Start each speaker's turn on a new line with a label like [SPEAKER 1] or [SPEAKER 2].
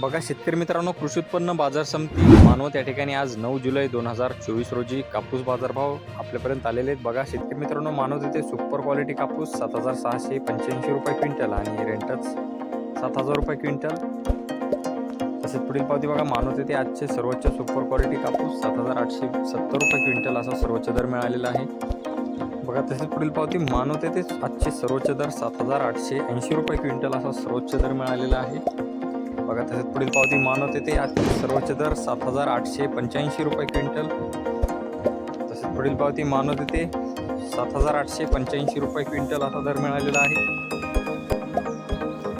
[SPEAKER 1] बघा शेतकरी मित्रांनो कृषी उत्पन्न बाजार समिती मानवत त्या ठिकाणी आज नऊ जुलै दोन हजार चोवीस रोजी कापूस बाजारभाव आपल्यापर्यंत आलेले आहेत. बघा शेतकरी मित्रांनो मानव तिथे सुपर क्वालिटी कापूस सात हजार सहाशे पंच्याऐंशी रुपये क्विंटल आणि रेंटच सात हजार रुपये क्विंटल. तसेच पुढील पावती बघा मानव तिथे आजचे सर्वोच्च सुपर क्वालिटी कापूस सात हजार आठशे सत्तर रुपये क्विंटल असा सर्वोच्च दर मिळालेला आहे. बघा तसेच पुढील पावती मानव तेथे आजचे सर्वोच्च दर सात हजार आठशे ऐंशी रुपये क्विंटल असा सर्वोच्च दर मिळालेला आहे. भागात तसेच पुढील पावती मानव येते. आजचे सर्वोच्च दर सात हजार आठशे पंच्याऐंशी रुपये क्विंटल. तसेच पुढील पावती मानव येते. सात हजार आठशे पंच्याऐंशी रुपये क्विंटल असा दर मिळालेला आहे.